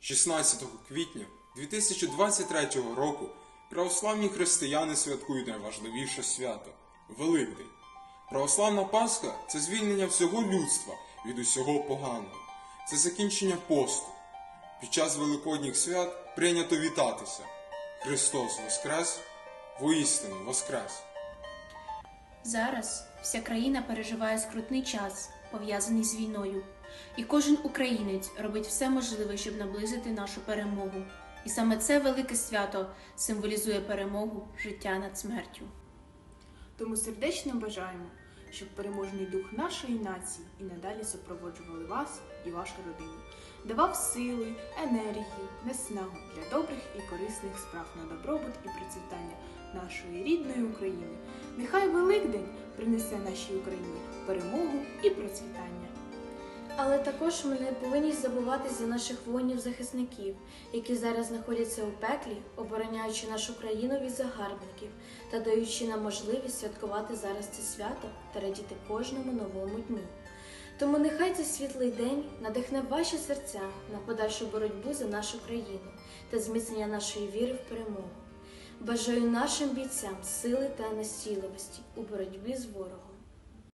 16 квітня 2023 року православні християни святкують найважливіше свято Великдень. Православна Пасха це звільнення всього людства від усього поганого, це закінчення посту. Під час Великодніх свят прийнято вітатися. Христос Воскрес, воістину Воскрес! Зараз вся країна переживає скрутний час, пов'язаний з війною, і кожен українець робить все можливе, щоб наблизити нашу перемогу. І саме це велике свято символізує перемогу життя над смертю. Тому сердечно бажаємо, щоб переможний дух нашої нації і надалі супроводжували вас і вашу родину, давав сили, енергії, наснагу для добрих і корисних справ на добробут і процвітання нашої рідної України. Нехай Великдень принесе нашій Україні перемогу і процвітання. Але також ми не повинні забувати за наших воїнів-захисників, які зараз знаходяться у пеклі, обороняючи нашу країну від загарбників та даючи нам можливість святкувати зараз це свято та радіти кожному новому дню. Тому нехай цей світлий день надихне ваші серця на подальшу боротьбу за нашу країну та зміцнення нашої віри в перемогу. Бажаю нашим бійцям сили та настійливості у боротьбі з ворогом.